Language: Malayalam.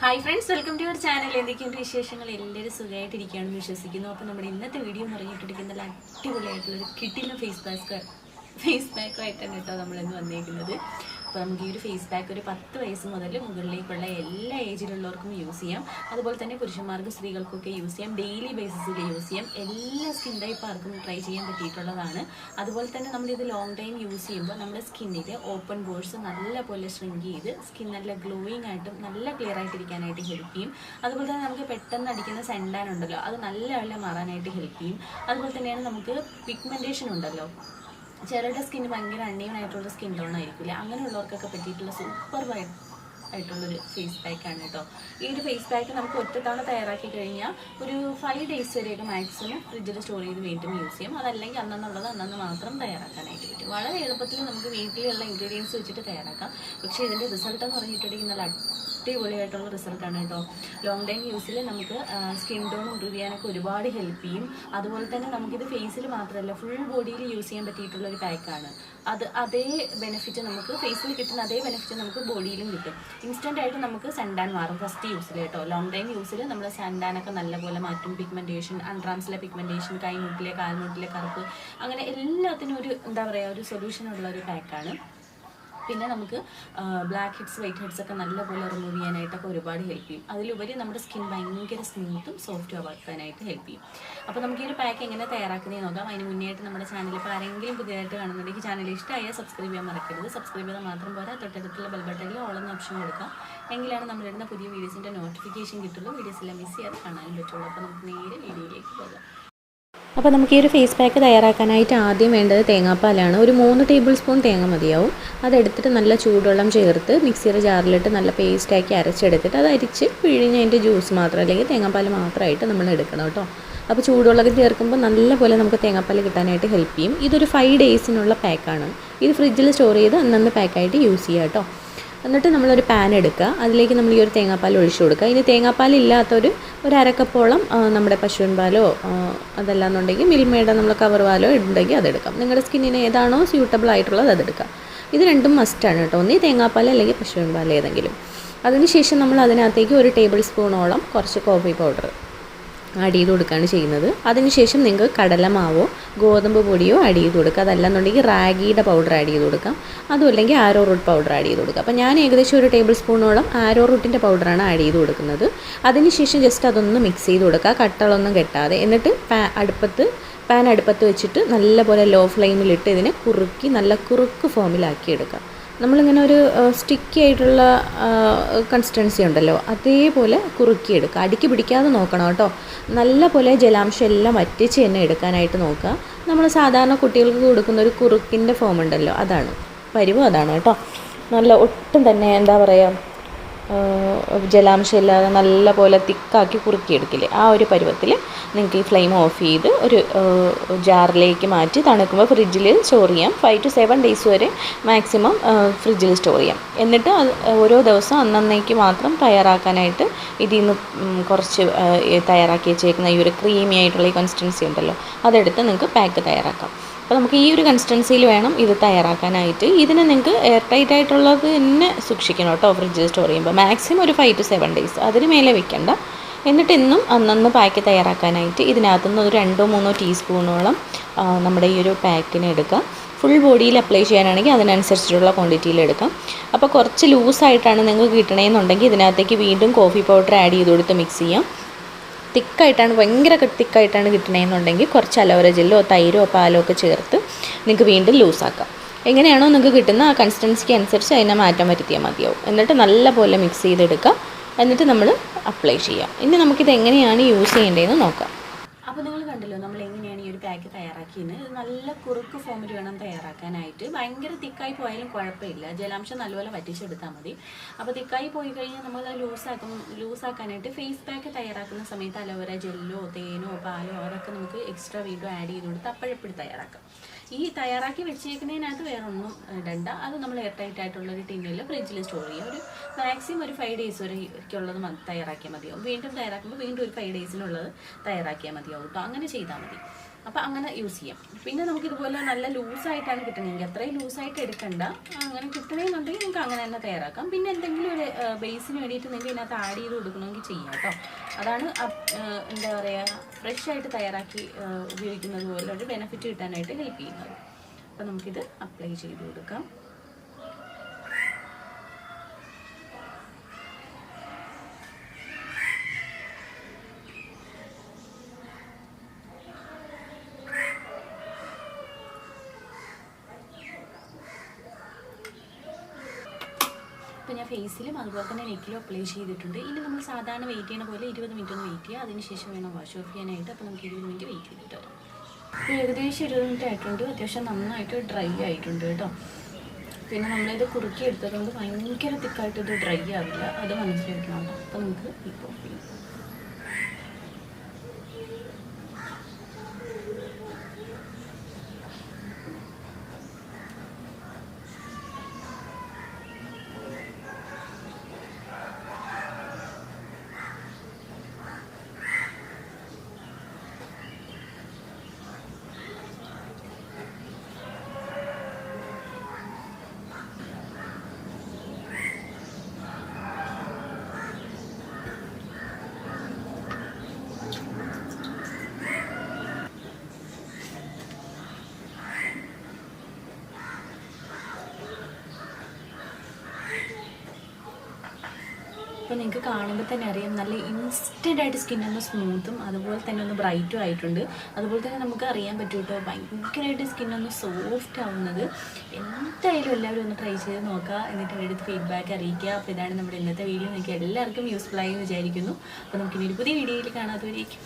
Hi friends welcome to your channel എന്തൊക്കെയുണ്ട് വിശേഷങ്ങൾ? എല്ലാവരും സുഖമായിട്ടിരിക്കുകയാണെന്ന് വിശ്വസിക്കുന്നു. അപ്പോൾ നമ്മുടെ ഇന്നത്തെ വീഡിയോ പറഞ്ഞിട്ടിരിക്കുന്ന നല്ല അടിപൊളിയായിട്ടുള്ളൊരു കിട്ടിലും ഫേസ് പാക്ക് ഫേസ് പാക്കുമായിട്ടാണ് കേട്ടോ നമ്മളിന്ന് വന്നേക്കുന്നത്. അപ്പോൾ നമുക്ക് ഈ ഒരു ഫേസ് പാക്ക് ഒരു പത്ത് വയസ്സ് മുതൽ മുകളിലേക്കുള്ള എല്ലാ ഏജിലുള്ളവർക്കും യൂസ് ചെയ്യാം. അതുപോലെ തന്നെ പുരുഷന്മാർക്കും സ്ത്രീകൾക്കൊക്കെ യൂസ് ചെയ്യാം. ഡെയിലി ബേസിസിൽ യൂസ് ചെയ്യാം. എല്ലാ സ്കിൻ ടൈപ്പ് ആർക്കും ട്രൈ ചെയ്യാൻ പറ്റിയിട്ടുള്ളതാണ്. അതുപോലെ തന്നെ നമ്മളിത് ലോങ് ടൈം യൂസ് ചെയ്യുമ്പോൾ നമ്മുടെ സ്കിന്നിന്റെ ഓപ്പൺ ബോഴ്സ് നല്ലപോലെ ഷ്രിങ്ക് ചെയ്ത് സ്കിൻ നല്ല ഗ്ലോയിങ് ആയിട്ടും നല്ല ക്ലിയർ ആയിട്ടിരിക്കാനായിട്ട് ഹെൽപ്പ് ചെയ്യും. അതുപോലെ തന്നെ നമുക്ക് പെട്ടെന്ന് അടിക്കുന്ന സെൻഡാൻ ഉണ്ടല്ലോ അത് നല്ല വെള്ളം മാറാനായിട്ട് ഹെൽപ്പ് ചെയ്യും. അതുപോലെ തന്നെയാണ് നമുക്ക് പിഗ്മെന്റേഷൻ ഉണ്ടല്ലോ. ചിലരുടെ സ്കിന്ന് ഭയങ്കര അണ്ണീവനായിട്ടുള്ള സ്കിൻ ടോൺ ആയിരിക്കില്ല? അങ്ങനെയുള്ളവർക്കൊക്കെ പറ്റിയിട്ടുള്ള സൂപ്പർ ആയിട്ടുള്ളൊരു ഫേസ് പാക്കാണ് കേട്ടോ ഈ ഒരു ഫേസ് പാക്ക് നമുക്ക് ഒറ്റത്തവണ തയ്യാറാക്കി കഴിഞ്ഞാൽ ഒരു ഫൈവ് ഡേയ്സ് വരെയൊക്കെ മാക്സിമം ഫ്രിഡ്ജിൽ സ്റ്റോർ ചെയ്ത് വീണ്ടും യൂസ് ചെയ്യും. അതല്ലെങ്കിൽ അന്നെന്നുള്ളത് അന്നന്ന് മാത്രം തയ്യാറാക്കാനായിട്ട് പറ്റും. വളരെ എളുപ്പത്തിൽ നമുക്ക് വീട്ടിലുള്ള ഇൻഗ്രീഡിയൻസ് വെച്ചിട്ട് തയ്യാറാക്കാം. പക്ഷേ ഇതിന്റെ റിസൾട്ട് എന്ന് പറഞ്ഞിട്ടുണ്ടെങ്കിൽ നല്ല അടിപൊളിയായിട്ടുള്ള റിസൾട്ടാണ് കേട്ടോ ലോങ് ടൈം യൂസിൽ നമുക്ക് സ്കിൻ ടോൺ ഇമ്പ്രൂവ് ചെയ്യാനൊക്കെ ഒരുപാട് ഹെൽപ്പ് ചെയ്യും. അതുപോലെ തന്നെ നമുക്കിത് ഫേസിൽ മാത്രമല്ല ഫുൾ ബോഡിയിൽ യൂസ് ചെയ്യാൻ പറ്റിയിട്ടുള്ള ഒരു പാക്കാണ് അത് അതേ ബെനിഫിറ്റ് നമുക്ക് ഫേസിൽ കിട്ടുന്ന അതേ ബെനിഫിറ്റ് നമുക്ക് ബോഡിയിലും കിട്ടും. ഇൻസ്റ്റന്റ് ആയിട്ട് നമുക്ക് സെൻഡാൻ മാറും ഫസ്റ്റ് യൂസിൽ കേട്ടോ. ലോങ് ടൈം യൂസിൽ നമ്മൾ സെൻഡാനൊക്കെ നല്ലപോലെ മാറ്റും. പിഗ്മെന്റേഷൻ അൺട്രാൻസിലെ പിഗ്മെന്റേഷൻ കൈമുട്ടിലെ കാൽമുട്ടിലെ കറുപ്പ് അങ്ങനെ എല്ലാത്തിനും ഒരു എന്താ പറയുക ഒരു സൊല്യൂഷൻ ഉള്ള ഒരു പാക്കാണ് പിന്നെ നമുക്ക് ബ്ലാക്ക് ഹെഡ്സ് വൈറ്റ് ഹെഡ്സ് ഒക്കെ നല്ലപോലെ റിമൂവ് ചെയ്യാനായിട്ടൊക്കെ ഒരുപാട് ഹെൽപ്പ് ചെയ്യും. അതിലുപരി നമ്മുടെ സ്കിൻ ഭയങ്കര സ്മൂത്തും സോഫ്റ്റും ആക്കാനായിട്ട് ഹെൽപ്പ് ചെയ്യും. അപ്പോൾ നമുക്ക് ഈ ഒരു പാക്ക് എങ്ങനെ തയ്യാറാക്കുന്നതെന്ന് നോക്കാം. അതിന് മുന്നേയായിട്ട് നമ്മുടെ ചാനൽ ഇപ്പോൾ ആരെങ്കിലും പുതിയതായിട്ട് കാണുന്നുണ്ടെങ്കിൽ ചാനൽ ഇഷ്ടമായാൽ സബ്സ്ക്രൈബ് ചെയ്യാൻ മറക്കരുത്. സബ്സ്ക്രൈബ് ചെയ്താൽ മാത്രം പോരാ. തൊട്ടടുത്തുള്ള ബെൽ ബട്ടണിൽ ഓളെന്ന ഓപ്ഷൻ കൊടുക്കാം എങ്കിലാണ് നമ്മൾ ഇടുന്ന പുതിയ വീഡിയോസിന്റെ നോട്ടിഫിക്കേഷൻ കിട്ടുള്ളൂ. വീഡിയോസ് എല്ലാം മിസ് ചെയ്യാതെ കാണാനും പറ്റുള്ളൂ. അപ്പോൾ നമുക്ക് നേരെ വീഡിയോയിലേക്ക് പോകാം. അപ്പോൾ നമുക്ക് ഈ ഒരു ഫേസ് പാക്ക് തയ്യാറാക്കാനായിട്ട് ആദ്യം വേണ്ടത് തേങ്ങാപ്പാലാണ്. ഒരു മൂന്ന് ടേബിൾ സ്പൂൺ തേങ്ങ മതിയാവും. അതെടുത്തിട്ട് നല്ല ചൂടുവെള്ളം ചേർത്ത് മിക്സിയുടെ ജാറിലിട്ട് നല്ല പേസ്റ്റാക്കി അരച്ചെടുത്തിട്ട് അത് അരിച്ച് പിഴിഞ്ഞതിന്റെ ജ്യൂസ് മാത്രം അല്ലെങ്കിൽ തേങ്ങാപ്പാൽ മാത്രമായിട്ട് നമ്മൾ എടുക്കണം കേട്ടോ. അപ്പോൾ ചൂടുവെള്ളം ചേർക്കുമ്പോൾ നല്ലപോലെ നമുക്ക് തേങ്ങാപ്പാൽ കിട്ടാനായിട്ട് ഹെൽപ്പ് ചെയ്യും. ഇതൊരു ഫൈവ് ഡേയ്സിനുള്ള പാക്കാണ് ഇത് ഫ്രിഡ്ജിൽ സ്റ്റോർ ചെയ്ത് അന്നന്ന് പാക്കായിട്ട് യൂസ് ചെയ്യാം കേട്ടോ. എന്നിട്ട് നമ്മളൊരു പാൻ എടുക്കുക. അതിലേക്ക് നമ്മൾ ഈ ഒരു തേങ്ങാപ്പാൽ ഒഴിച്ചു കൊടുക്കുക. ഇനി തേങ്ങാപ്പാൽ ഇല്ലാത്തൊരു ഒരു അരക്കപ്പോളം നമ്മുടെ പശുവിൻ പാലോ അതല്ലാന്നുണ്ടെങ്കിൽ മിൽമയുടെ നമ്മൾ കവർ പാലോ ഉണ്ടെങ്കിൽ അതെടുക്കാം നിങ്ങളുടെ സ്കിന്നിന് ഏതാണോ സ്യൂട്ടബിൾ ആയിട്ടുള്ളത് അതെടുക്കാം ഇത് രണ്ടും മസ്റ്റാണ് കേട്ടോ. ഒന്നീ തേങ്ങാപ്പാൽ അല്ലെങ്കിൽ പശുവിൻ പാൽ ഏതെങ്കിലും. അതിനുശേഷം നമ്മൾ അതിനകത്തേക്ക് ഒരു ടേബിൾ സ്പൂണോളം കുറച്ച് കോഫി പൗഡർ ആഡ് ചെയ്ത് കൊടുക്കുകയാണ് ചെയ്യുന്നത്. അതിനുശേഷം നിങ്ങൾക്ക് കടലമാവോ ഗോതമ്പ് പൊടിയോ ആഡ് ചെയ്ത് കൊടുക്കുക. അതല്ലെന്നുണ്ടെങ്കിൽ റാഗിയുടെ പൗഡർ ആഡ് ചെയ്ത് കൊടുക്കാം. അതും അല്ലെങ്കിൽ ആരോ റൂട്ട് പൗഡർ ആഡ് ചെയ്ത് കൊടുക്കുക അപ്പോൾ ഞാൻ ഏകദേശം ഒരു ടേബിൾ സ്പൂണോളം ആരോ റൂട്ടിന്റെ പൗഡറാണ് ആഡ് ചെയ്ത് കൊടുക്കുന്നത്. അതിനുശേഷം ജസ്റ്റ് അതൊന്ന് മിക്സ് ചെയ്ത് കൊടുക്കുക. കട്ടളൊന്നും കെട്ടാതെ. എന്നിട്ട് അടുപ്പത്ത് പാൻ അടുപ്പത്ത് വെച്ചിട്ട് നല്ലപോലെ ലോ ഫ്ലെയിമിലിട്ട് ഇതിനെ കുറുക്കി നല്ല കുറുക്ക് ഫോമിലാക്കി എടുക്കുക. നമ്മളിങ്ങനെ ഒരു സ്റ്റിക്കി ആയിട്ടുള്ള കൺസിസ്റ്റൻസി ഉണ്ടല്ലോ അതേപോലെ കുറുക്കിയെടുക്കുക. അടിക്ക് പിടിക്കാതെ നോക്കണം കേട്ടോ. നല്ല പോലെ ജലാംശം എല്ലാം വറ്റിച്ച് തന്നെ എടുക്കാനായിട്ട് നോക്കുക. നമ്മൾ സാധാരണ കുട്ടികൾക്ക് കൊടുക്കുന്ന ഒരു കുറുക്കിന്റെ ഫോം ഉണ്ടല്ലോ അതാണ്. പരിവും അതാണ് കേട്ടോ. നല്ല ഒട്ടും തന്നെ എന്താ പറയുക ജലാംശം ഇല്ലാതെ നല്ല പോലെ തിക്കാക്കി കുറുക്കിയെടുക്കില്ലേ? ആ ഒരു പരുവത്തിൽ നിങ്ങൾക്ക് ഈ ഫ്ലെയിം ഓഫ് ചെയ്ത് ഒരു ജാറിലേക്ക് മാറ്റി തണുക്കുമ്പോൾ ഫ്രിഡ്ജിൽ സ്റ്റോർ ചെയ്യാം. ഫൈവ് ടു സെവൻ ഡേയ്സ് വരെ മാക്സിമം ഫ്രിഡ്ജിൽ സ്റ്റോർ ചെയ്യാം. എന്നിട്ട് ഓരോ ദിവസം അന്നന്നേക്ക് മാത്രം തയ്യാറാക്കാനായിട്ട് ഇതിൽ നിന്ന് കുറച്ച് തയ്യാറാക്കി വെച്ചേക്കുന്ന ഈ ഒരു ക്രീമി ആയിട്ടുള്ള ഈ കൺസിസ്റ്റൻസി ഉണ്ടല്ലോ അതെടുത്ത് നിങ്ങൾക്ക് പാക്ക് തയ്യാറാക്കാം. അപ്പോൾ നമുക്ക് ഈ ഒരു കൺസിസ്റ്റൻസിയിൽ വേണം ഇത് തയ്യാറാക്കാനായിട്ട്. ഇതിനെ നിങ്ങൾക്ക് എയർ ടൈറ്റ് ആയിട്ടുള്ളത് തന്നെ സൂക്ഷിക്കണം കേട്ടോ ഫ്രിഡ്ജിൽ സ്റ്റോർ ചെയ്യുമ്പോൾ മാക്സിമം ഒരു ഫൈവ് ടു സെവൻ ഡേയ്സ് അതിന് മേലെ വെക്കണ്ട. എന്നിട്ട് ഇന്നും അന്നന്ന് പാക്ക് തയ്യാറാക്കാനായിട്ട് ഇതിനകത്തുനിന്ന് ഒരു രണ്ടോ മൂന്നോ ടീസ്പൂണോളം നമ്മുടെ ഈ ഒരു പാക്കിന് എടുക്കാം. ഫുൾ ബോഡിയിൽ അപ്ലൈ ചെയ്യാനാണെങ്കിൽ അതിനനുസരിച്ചിട്ടുള്ള ക്വാണ്ടിറ്റിയിൽ എടുക്കാം. അപ്പോൾ കുറച്ച് ലൂസായിട്ടാണ് നിങ്ങൾക്ക് കിട്ടണമെന്നുണ്ടെങ്കിൽ ഇതിനകത്തേക്ക് വീണ്ടും കോഫി പൗഡർ ആഡ് ചെയ്ത് കൊടുത്ത് മിക്സ് ചെയ്യാം. തിക്കായിട്ടാണ് ഭയങ്കര തിക്കായിട്ടാണ് കിട്ടണമെന്നുണ്ടെങ്കിൽ കുറച്ച് അലോവര ജെല്ലോ തൈരോ പാലോ ഒക്കെ ചേർത്ത് നിങ്ങൾക്ക് വീണ്ടും ലൂസാക്കാം എങ്ങനെയാണോ നിങ്ങൾക്ക് കിട്ടുന്ന ആ കൺസിസ്റ്റൻസിക്ക് അനുസരിച്ച് അതിനെ മാറ്റം വരുത്തിയാൽ മതിയാവും. എന്നിട്ട് നല്ലപോലെ മിക്സ് ചെയ്തെടുക്കുക എന്നിട്ട് നമ്മൾ അപ്ലൈ ചെയ്യാം. ഇനി നമുക്കിത് എങ്ങനെയാണ് യൂസ് ചെയ്യേണ്ടതെന്ന് നോക്കാം അപ്പോൾ നിങ്ങൾ കണ്ടല്ലോ നമ്മൾ എങ്ങനെയാണ് തയ്യാറാക്കിയിന് ഇത് നല്ല കുറുക്ക് ഫോമിൽ വേണം തയ്യാറാക്കാനായിട്ട്. ഭയങ്കര തിക്കായി പോയാലും കുഴപ്പമില്ല. ജലാംശം നല്ലപോലെ വറ്റിച്ചെടുത്താൽ മതി. അപ്പോൾ തിക്കായി പോയി കഴിഞ്ഞാൽ നമ്മൾ ലൂസാക്കും ലൂസാക്കാനായിട്ട് ഫേസ് പാക്ക് തയ്യാറാക്കുന്ന സമയത്ത് അലോവേര ജെല്ലോ തേനോ പാലോ അതൊക്കെ നമുക്ക് എക്സ്ട്രാ വീണ്ടും ആഡ് ചെയ്ത് കൊടുത്ത് അപ്പോഴെപ്പോഴും തയ്യാറാക്കാം. ഈ തയ്യാറാക്കി വെച്ചേക്കുന്നതിനകത്ത് വേറെ ഒന്നും ഇടണ്ട അത് നമ്മൾ എയർ ടൈറ്റ് ആയിട്ടുള്ള ഒരു ടിന്നിൽ ഫ്രിഡ്ജിൽ സ്റ്റോർ ചെയ്യുക ഒരു മാക്സിമം ഒരു ഫൈവ് ഡേയ്സ് വരെയൊക്കെയുള്ളത് മതി തയ്യാറാക്കിയാൽ മതിയാവും. വീണ്ടും തയ്യാറാക്കുമ്പോൾ വീണ്ടും ഒരു ഫൈവ് ഡേയ്സിനുള്ളത് തയ്യാറാക്കിയാൽ മതിയാവും കേട്ടോ അങ്ങനെ ചെയ്താൽ മതി. അപ്പോൾ അങ്ങനെ യൂസ് ചെയ്യാം. പിന്നെ നമുക്ക് ഇതുപോലെ നല്ല ലൂസായിട്ടാണ് കിട്ടണമെങ്കിൽ അത്രയും ലൂസായിട്ട് എടുക്കണ്ട. അങ്ങനെ കിട്ടണമെന്നുണ്ടെങ്കിൽ നിങ്ങൾക്ക് അങ്ങനെ തന്നെ തയ്യാറാക്കാം. പിന്നെ എന്തെങ്കിലും ഒരു ബേസിന് വേണ്ടിയിട്ട് നിങ്ങൾക്ക് ഇതിനകത്ത് ആഡ് ചെയ്ത് കൊടുക്കണമെങ്കിൽ ചെയ്യാം കേട്ടോ അതാണ് എന്താ പറയുക ഫ്രഷ് ആയിട്ട് തയ്യാറാക്കി ഉപയോഗിക്കുന്നത് പോലെ ഒരു ബെനിഫിറ്റ് കിട്ടാനായിട്ട് ഹെൽപ്പ് ചെയ്യുന്നത്. അപ്പോൾ നമുക്കിത് അപ്ലൈ ചെയ്ത് കൊടുക്കാം. ഇപ്പോൾ ഞാൻ ഫേസിലും അതുപോലെ തന്നെ നെക്കിലും അപ്ലൈ ചെയ്തിട്ടുണ്ട്. ഇനി നമ്മൾ സാധാരണ വെയിറ്റ് ചെയ്യണ പോലെ ഇരുപത് മിനിറ്റ് ഒന്ന് വെയിറ്റ് ചെയ്യുക. അതിനുശേഷം വേണം വാഷ് ഓഫ് ചെയ്യാനായിട്ട്. അപ്പോൾ നമുക്ക് ഇരുപത് മിനിറ്റ് വെയിറ്റ് ചെയ്തിട്ട് വരാം. ഏകദേശം ഇരുപത് മിനിറ്റ് ആയിട്ടുണ്ട്. അത്യാവശ്യം നന്നായിട്ട് ഡ്രൈ ആയിട്ടുണ്ട് കേട്ടോ. പിന്നെ നമ്മളിത് കുറുക്കി എടുത്തതുകൊണ്ട് ഭയങ്കര തിക്കായിട്ട് ഇത് ഡ്രൈ ആവില്ല. അത് മനസ്സിലാക്കണം അപ്പോൾ നമുക്ക് ഇപ്പോൾ അപ്പോൾ നിങ്ങൾക്ക് കാണുമ്പോൾ തന്നെ അറിയാം നല്ല ഇൻസ്റ്റന്റ് ആയിട്ട് സ്കിൻ ഒന്ന് സ്മൂത്തും അതുപോലെ തന്നെ ഒന്ന് ബ്രൈറ്റും ആയിട്ടുണ്ട്. അതുപോലെ തന്നെ നമുക്ക് അറിയാൻ പറ്റും കേട്ടോ ഭയങ്കരമായിട്ട് സ്കിൻ ഒന്ന് സോഫ്റ്റ് ആവുന്നത്. എന്തായാലും എല്ലാവരും ഒന്ന് ട്രൈ ചെയ്ത് നോക്കുക എന്നിട്ട് അവരുടെ അടുത്ത് ഫീഡ്ബാക്ക് അറിയിക്കുക. അപ്പോൾ ഇതാണ് നമ്മുടെ ഇന്നത്തെ വീഡിയോ നിങ്ങൾക്ക് എല്ലാവർക്കും യൂസ്ഫുൾ ആയി വിചാരിക്കുന്നു. അപ്പോൾ നമുക്കിനി ഒരു പുതിയ വീഡിയോയിൽ കാണാത്തവരേക്കും